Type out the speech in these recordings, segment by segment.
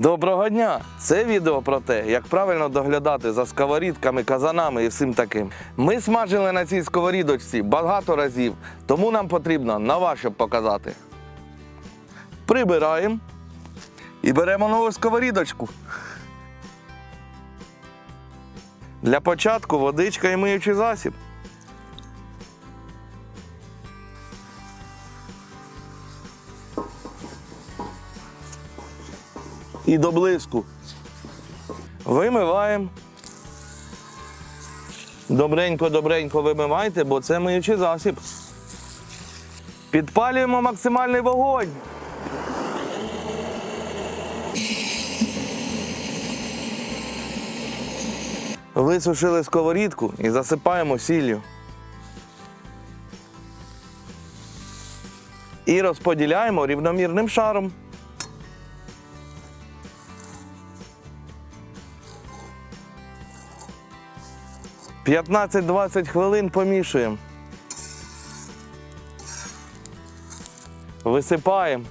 Доброго дня! Це відео про те, як правильно доглядати за сковорідками, казанами і всім таким. Ми смажили на цій сковорідочці багато разів, тому нам потрібно нова, щоб показати. Прибираємо і беремо нову сковорідочку. Для початку водичка і миючий засіб. І до блиску. Вимиваємо. Добренько-добренько вимивайте, бо це миючий засіб. Підпалюємо максимальний вогонь. Висушили сковорідку і засипаємо сіллю. І розподіляємо рівномірним шаром. П'ятнадцять-двадцять хвилин помішуємо. Висипаємо.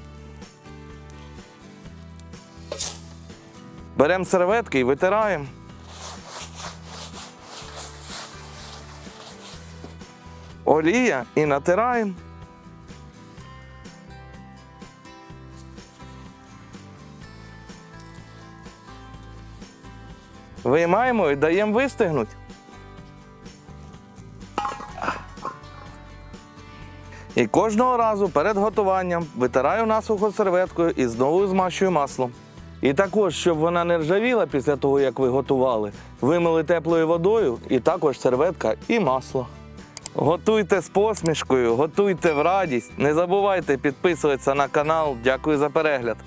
Беремо серветки і витираємо. Олія і натираємо. Виймаємо і даємо вистигнути. І кожного разу перед готуванням витираю насухо серветкою і знову змащую маслом. І також, щоб вона не ржавіла після того, як ви готували, вимили теплою водою і також серветка і масло. Готуйте з посмішкою, готуйте в радість. Не забувайте підписуватися на канал. Дякую за перегляд.